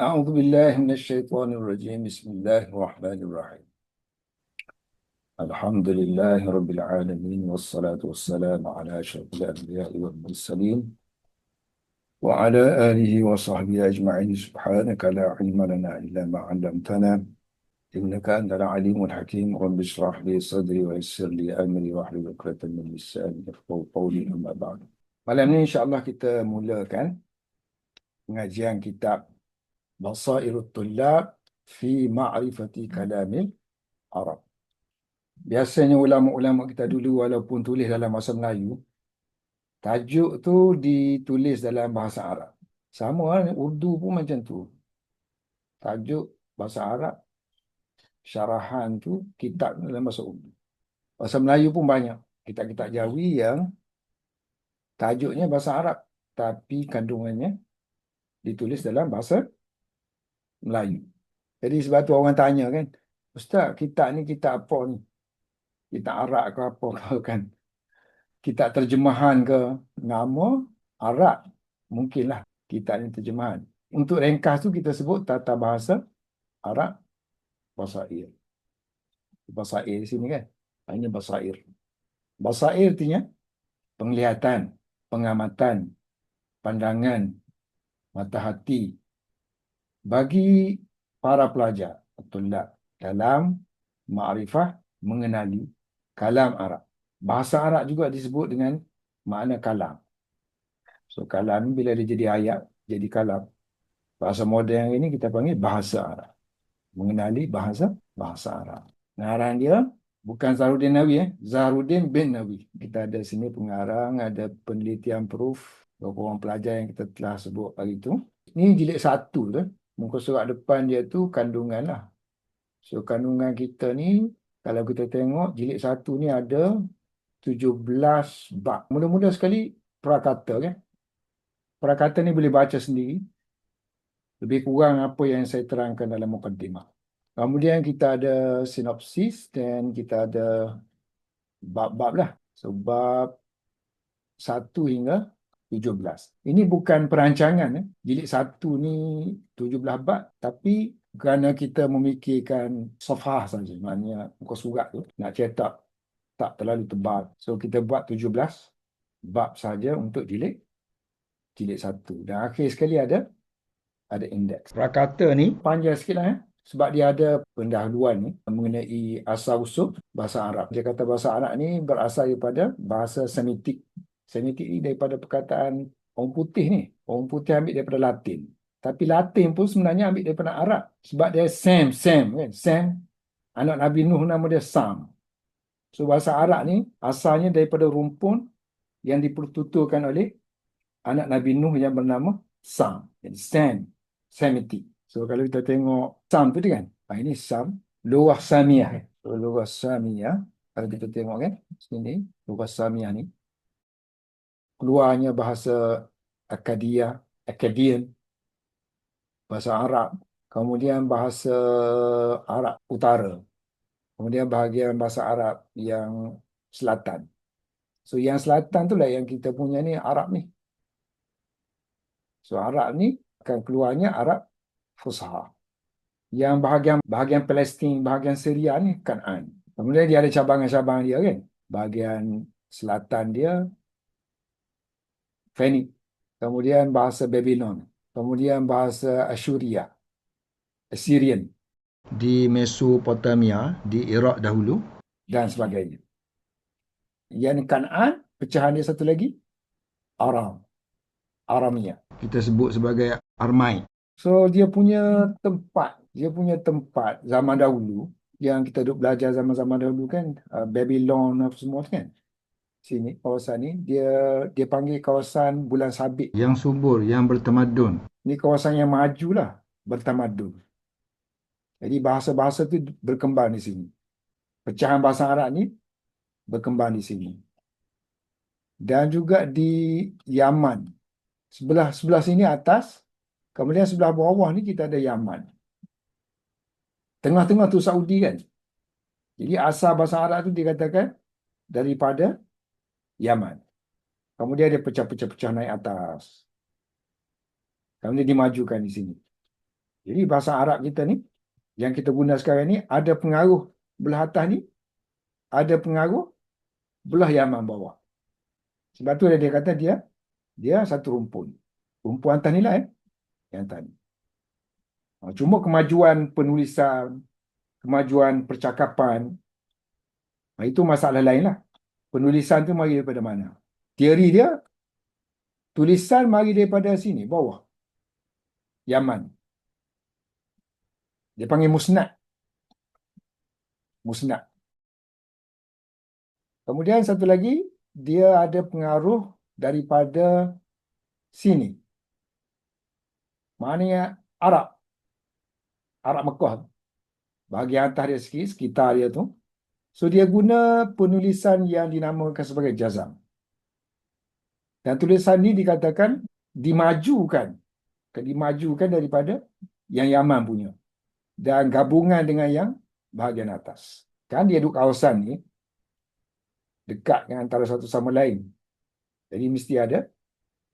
أعوذ بالله من الشيطان الرجيم. بسم الله الرحمن الرحيم. الحمد لله رب العالمين والصلاة والسلام على أشرف الأنبياء والمرسلين وعلى آله وصحبه أجمعين. سبحانك لا علم لنا إلا ما علمتنا إنك أنت العليم الحكيم. رب اشرح لي صدري ويسر لي أمري واحلل عقدة من لساني يفقهوا قولي أما بعد. Malam ni insyaAllah kita mulakan pengajian kitab Basairut Tullab fi Ma'rifati Kalamil Arab. Biasanya ulama-ulama kita dulu walaupun tulis dalam bahasa Melayu, tajuk tu ditulis dalam bahasa Arab. Sama lah, Urdu pun macam tu. Tajuk bahasa Arab, syarahan tu kitab dalam bahasa Urdu. Bahasa Melayu pun banyak. Kitab-kitab Jawi yang tajuknya bahasa Arab tapi kandungannya ditulis dalam bahasa Melayu. Jadi sebab tu orang tanya kan, Ustaz, kitab ni kitab apa ni? Kitab Arab ke apa ke kan? Kitab terjemahan ke? Nama Arab. Mungkinlah kitab ni terjemahan. Untuk ringkas tu kita sebut tata bahasa Arab Basair. Basair di sini kan? Ini Basair. Basair artinya penglihatan pengamatan, pandangan, mata hati bagi para pelajar tulab dalam ma'rifah mengenali kalam Arab. Bahasa Arab juga disebut dengan makna kalam. So kalam bila dia jadi ayat, jadi kalam. Bahasa moden ini kita panggil bahasa Arab. Mengenali bahasa bahasa Arab. Ngarang dia Bukan Zahrudin Nawi, eh. Zahrudin bin Nawi. Kita ada sini pengarang, ada penelitian proof, beberapa orang pelajar yang kita telah sebut hari itu. Ini jilid satu tu. Muka surat depan dia tu kandungan lah. So kandungan kita ni, kalau kita tengok jilid satu ni ada 17 bab. Mula-mula sekali prakata kan. Prakata ni boleh baca sendiri. Lebih kurang apa yang saya terangkan dalam mukaddimah. Kemudian kita ada sinopsis dan kita ada bab-bab lah. So bab 1 hingga 17. Ini bukan perancangan. Eh. Jilid 1 ni 17 bab. Tapi kerana kita memikirkan sofah saja. Maknanya muka surat tu. Nak cetak tak terlalu tebal. So kita buat 17 bab saja untuk jilid jilid 1. Dan akhir sekali ada ada indeks. Prakata ni panjang sikit lah. Eh sebab dia ada pendahuluan ni mengenai asal usul bahasa Arab. Dia kata bahasa Arab ni berasal daripada bahasa Semitik. Semitik ni daripada perkataan orang putih ni. Orang putih ambil daripada Latin. Tapi Latin pun sebenarnya ambil daripada Arab. Sebab dia Sam, Sam kan. Sam, anak Nabi Nuh nama dia Sam. So bahasa Arab ni asalnya daripada rumpun yang dipertuturkan oleh anak Nabi Nuh yang bernama Sam. Jadi Sam, Semitik. So kalau kita tengok Sam tu kan. Ha, ini Sam. Luah Samiyah. So Luah Samiyah. Kalau kita tengok kan. Sini. Luah Samiyah ni. Keluarnya bahasa Akadia. Akadian. Bahasa Arab. Kemudian bahasa Arab Utara. Kemudian bahagian bahasa Arab yang selatan. So yang selatan tu lah yang kita punya ni Arab ni. So Arab ni akan keluarnya Arab Fusha. Yang bahagian bahagian Palestin, bahagian Syria ni Kanan. Kemudian dia ada cabangan-cabangan dia kan. Bahagian selatan dia Feni. Kemudian bahasa Babylon. Kemudian bahasa Assyria. Assyrian. Di Mesopotamia, di Iraq dahulu. Dan sebagainya. Yang Kanan, pecahan dia satu lagi. Aram. Aramia. Kita sebut sebagai Armai. So dia punya tempat, dia punya tempat zaman dahulu yang kita duduk belajar zaman-zaman dahulu kan, uh, Babylon apa semua kan. Sini kawasan ni dia dia panggil kawasan bulan sabit yang subur, yang bertamadun. Ni kawasan yang majulah, bertamadun. Jadi bahasa-bahasa tu berkembang di sini. Pecahan bahasa Arab ni berkembang di sini. Dan juga di Yaman. Sebelah sebelah sini atas Kemudian sebelah bawah ni kita ada Yaman. Tengah-tengah tu Saudi kan. Jadi asal bahasa Arab tu dikatakan daripada Yaman. Kemudian dia pecah-pecah-pecah naik atas. Kemudian dimajukan di sini. Jadi bahasa Arab kita ni yang kita guna sekarang ni ada pengaruh belah atas ni, ada pengaruh belah Yaman bawah. Sebab tu dia kata dia dia satu rumpun. Rumpun atas ni lah eh. Yang atas ni. Ha, cuma kemajuan penulisan, kemajuan percakapan, ha, itu masalah lain lah. Penulisan tu mari daripada mana? Teori dia, tulisan mari daripada sini, bawah. Yaman. Dia panggil musnad. Musnad. Kemudian satu lagi, dia ada pengaruh daripada sini. Maknanya Arab. Arab Mekah. Bahagian atas dia sikit, sekitar dia tu. So dia guna penulisan yang dinamakan sebagai jazam. Dan tulisan ni dikatakan dimajukan. Dimajukan daripada yang Yaman punya. Dan gabungan dengan yang bahagian atas. Kan dia duduk kawasan ni, dekat dengan antara satu sama lain. Jadi mesti ada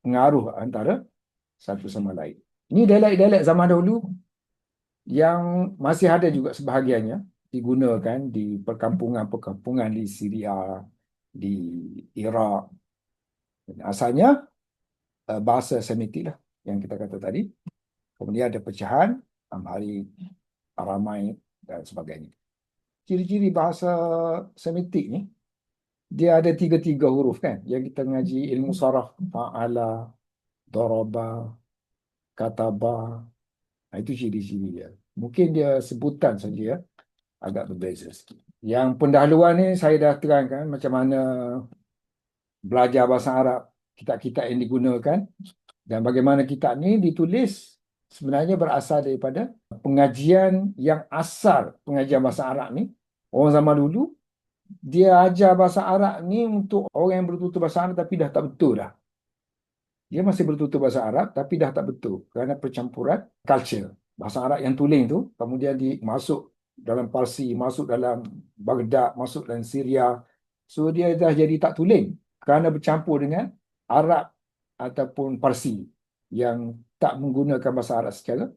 pengaruh antara satu sama lain. Ini dialek-dialek zaman dahulu yang masih ada juga sebahagiannya digunakan di perkampungan-perkampungan di Syria, di Iraq. Asalnya eh, bahasa Semitik lah yang kita kata tadi. Kemudian ada pecahan, Amhari, Aramai dan sebagainya. Ciri-ciri bahasa Semitik ni dia ada tiga-tiga huruf kan yang kita ngaji ilmu saraf fa'ala daraba kataba nah, itu ciri-ciri dia mungkin dia sebutan saja ya agak berbeza sikit yang pendahuluan ni saya dah terangkan macam mana belajar bahasa Arab kitab-kitab yang digunakan dan bagaimana kitab ni ditulis sebenarnya berasal daripada pengajian yang asal pengajian bahasa Arab ni orang zaman dulu dia ajar bahasa Arab ni untuk orang yang bertutur bahasa Arab tapi dah tak betul dah. Dia masih bertutur bahasa Arab tapi dah tak betul kerana percampuran culture. Bahasa Arab yang tuling tu kemudian dimasuk dalam Parsi, masuk dalam Baghdad, masuk dalam Syria. So dia dah jadi tak tuling kerana bercampur dengan Arab ataupun Parsi yang tak menggunakan bahasa Arab secara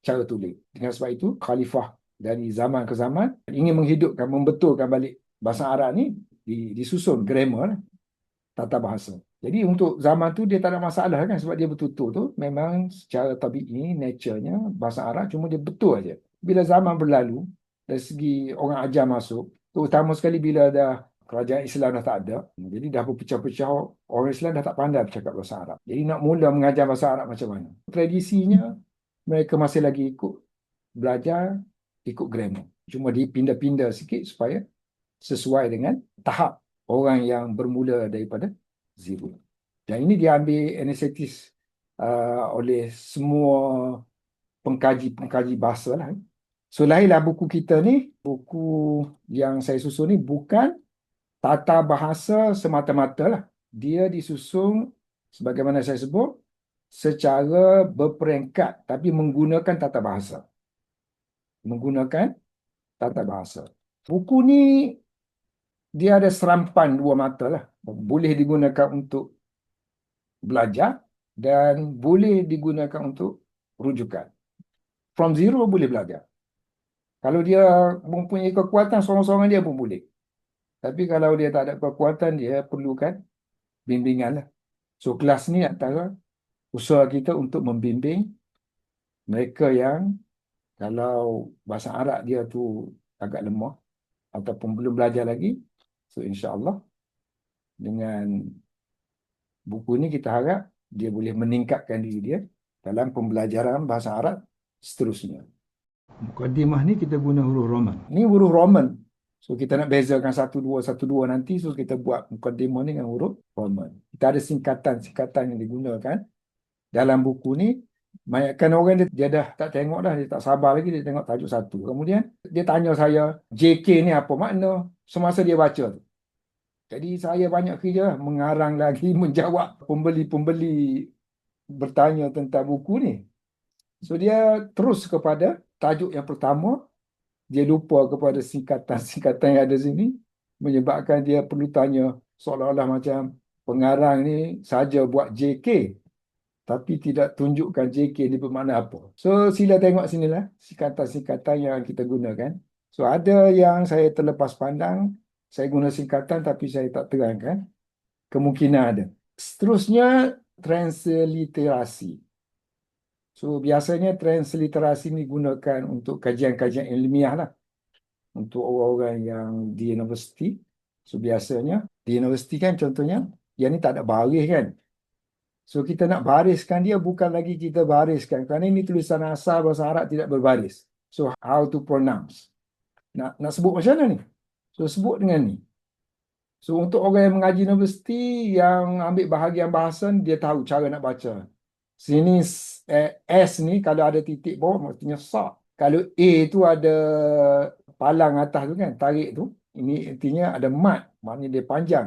secara tuling. Dengan sebab itu khalifah dari zaman ke zaman ingin menghidupkan, membetulkan balik bahasa Arab ni disusun grammar tata bahasa. Jadi untuk zaman tu dia tak ada masalah kan sebab dia bertutur tu memang secara tabi'i nature-nya bahasa Arab cuma dia betul aja. Bila zaman berlalu dari segi orang ajar masuk, terutama sekali bila dah kerajaan Islam dah tak ada, jadi dah berpecah-pecah orang Islam dah tak pandai bercakap bahasa Arab. Jadi nak mula mengajar bahasa Arab macam mana? Tradisinya mereka masih lagi ikut belajar ikut grammar. Cuma dipindah-pindah sikit supaya sesuai dengan tahap orang yang bermula daripada zero. Dan ini diambil inisiatif uh, oleh semua pengkaji-pengkaji bahasa lah. So lahirlah buku kita ni, buku yang saya susun ni bukan tata bahasa semata-mata lah. Dia disusun sebagaimana saya sebut secara berperingkat tapi menggunakan tata bahasa. Menggunakan tata bahasa. Buku ni dia ada serampan dua mata lah. Boleh digunakan untuk belajar dan boleh digunakan untuk rujukan. From zero boleh belajar. Kalau dia mempunyai kekuatan, seorang-seorang dia pun boleh. Tapi kalau dia tak ada kekuatan, dia perlukan bimbingan lah. So kelas ni antara usaha kita untuk membimbing mereka yang kalau bahasa Arab dia tu agak lemah ataupun belum belajar lagi, So insya-Allah dengan buku ini kita harap dia boleh meningkatkan diri dia dalam pembelajaran bahasa Arab seterusnya. Mukadimah ni kita guna huruf Roman. Ni huruf Roman. So kita nak bezakan satu dua satu dua nanti so kita buat mukadimah ni dengan huruf Roman. Kita ada singkatan-singkatan yang digunakan dalam buku ni Banyakkan orang dia, dia dah tak tengok dah, dia tak sabar lagi dia tengok tajuk satu. Kemudian dia tanya saya, JK ni apa makna semasa dia baca tu. Jadi saya banyak kerja mengarang lagi, menjawab pembeli-pembeli bertanya tentang buku ni. So dia terus kepada tajuk yang pertama, dia lupa kepada singkatan-singkatan yang ada sini, menyebabkan dia perlu tanya seolah-olah macam pengarang ni saja buat JK tapi tidak tunjukkan JK ni bermakna apa. So sila tengok sinilah singkatan-singkatan yang kita gunakan. So ada yang saya terlepas pandang, saya guna singkatan tapi saya tak terangkan. Kemungkinan ada. Seterusnya transliterasi. So biasanya transliterasi ni digunakan untuk kajian-kajian ilmiah lah. Untuk orang-orang yang di universiti. So biasanya di universiti kan contohnya, yang ni tak ada baris kan. So kita nak bariskan dia bukan lagi kita bariskan. Kerana ini tulisan asal bahasa Arab tidak berbaris. So how to pronounce. Nak, nak sebut macam mana ni? So sebut dengan ni. So untuk orang yang mengaji universiti yang ambil bahagian bahasa dia tahu cara nak baca. Sini eh, S ni kalau ada titik bawah maksudnya sa. Kalau A tu ada palang atas tu kan, tarik tu. Ini artinya ada mat, maknanya dia panjang.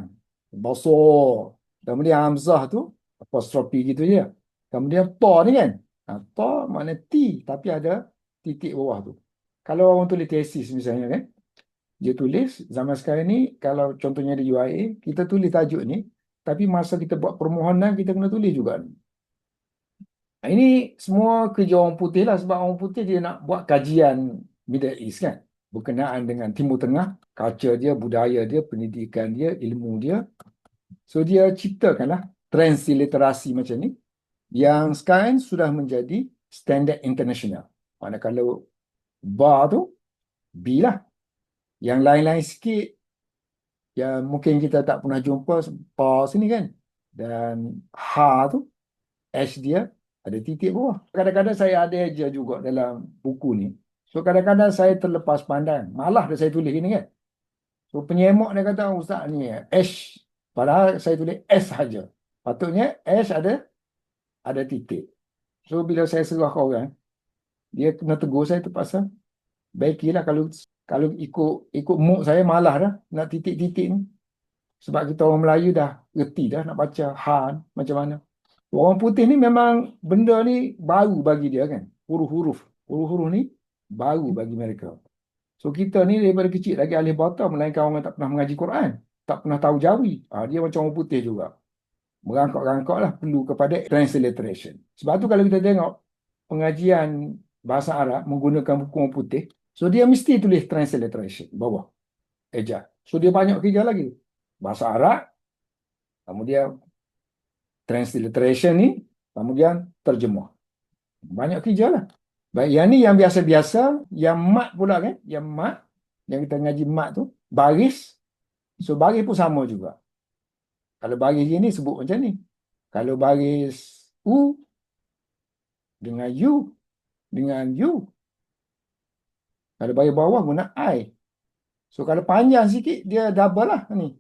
Basar. Kemudian Hamzah tu apostrofi gitu je. Kemudian to ni kan. Ha, to makna T tapi ada titik bawah tu. Kalau orang tulis tesis misalnya kan, dia tulis zaman sekarang ni kalau contohnya di UIA kita tulis tajuk ni tapi masa kita buat permohonan kita kena tulis juga nah, ini semua kerja orang putih lah sebab orang putih dia nak buat kajian Middle East kan. Berkenaan dengan Timur Tengah culture dia, budaya dia, pendidikan dia, ilmu dia. So dia ciptakanlah transliterasi macam ni yang sekarang sudah menjadi standard international. Mana kalau bar tu B lah. Yang lain-lain sikit yang mungkin kita tak pernah jumpa pa sini kan. Dan ha tu H dia ada titik bawah. Kadang-kadang saya ada aja juga dalam buku ni. So kadang-kadang saya terlepas pandang. Malah dah saya tulis ini kan. So penyemok dia kata ustaz ni H padahal saya tulis S saja. Patutnya S ada ada titik. So bila saya serah ke orang dia kena tegur saya terpaksa baikilah kalau kalau ikut ikut mood saya malah dah nak titik-titik ni. Sebab kita orang Melayu dah reti dah nak baca han macam mana. Orang putih ni memang benda ni baru bagi dia kan. Huruf-huruf. Huruf-huruf ni baru bagi mereka. So kita ni daripada kecil lagi alih bata melainkan orang tak pernah mengaji Quran. Tak pernah tahu jawi. Ha, dia macam orang putih juga. Merangkak-rangkak lah perlu kepada transliteration. Sebab tu kalau kita tengok pengajian bahasa Arab menggunakan buku orang putih, So dia mesti tulis transliteration bawah. Eja. So dia banyak kerja lagi. Bahasa Arab. Kemudian transliteration ni. Kemudian terjemuh. Banyak kerja lah. Baik, yang ni yang biasa-biasa. Yang mat pula kan. Yang mat. Yang kita ngaji mat tu. Baris. So baris pun sama juga. Kalau baris ni sebut macam ni. Kalau baris U. Dengan U. Dengan U. Kalau bayar bawah guna I. So kalau panjang sikit dia double lah ni.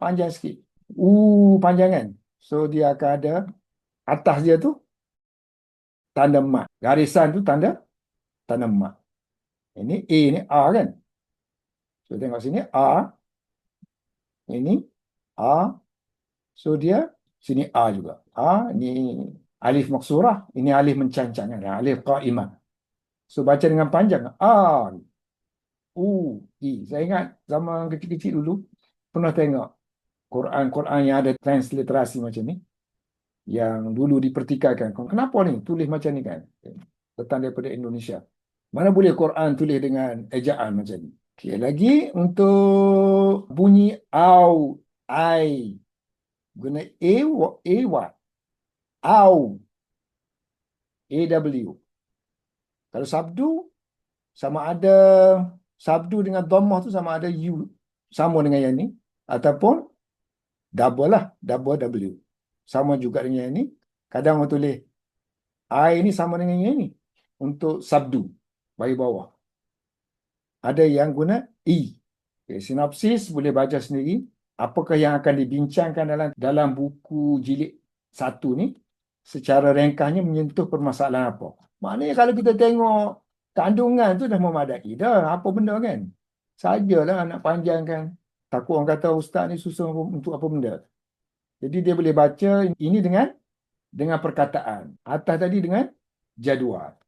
Panjang sikit. Uh panjang kan. So dia akan ada atas dia tu tanda mat. Garisan tu tanda tanda mat. Ini A ni A kan. So tengok sini A. Ini A. So dia sini A juga. A ni alif maksurah. Ini alif mencancang kan. Alif qa'imah. So baca dengan panjang. A. U. I. Saya ingat zaman kecil-kecil dulu pernah tengok Quran-Quran yang ada transliterasi macam ni. Yang dulu dipertikaikan. Kenapa ni tulis macam ni kan? Datang daripada Indonesia. Mana boleh Quran tulis dengan ejaan macam ni? Okay, lagi untuk bunyi au, I. Guna A, A, what? Au. A-W. Kalau sabdu sama ada sabdu dengan dhammah tu sama ada u sama dengan yang ni ataupun double lah double w. Sama juga dengan yang ni. Kadang orang tulis i ni sama dengan yang ni untuk sabdu bagi bawah. Ada yang guna e. Okay, sinopsis boleh baca sendiri apakah yang akan dibincangkan dalam dalam buku jilid satu ni secara ringkasnya menyentuh permasalahan apa. Maknanya kalau kita tengok kandungan tu dah memadai dah. Apa benda kan? Sajalah nak panjangkan. Takut orang kata ustaz ni susah untuk apa benda. Jadi dia boleh baca ini dengan dengan perkataan. Atas tadi dengan jadual.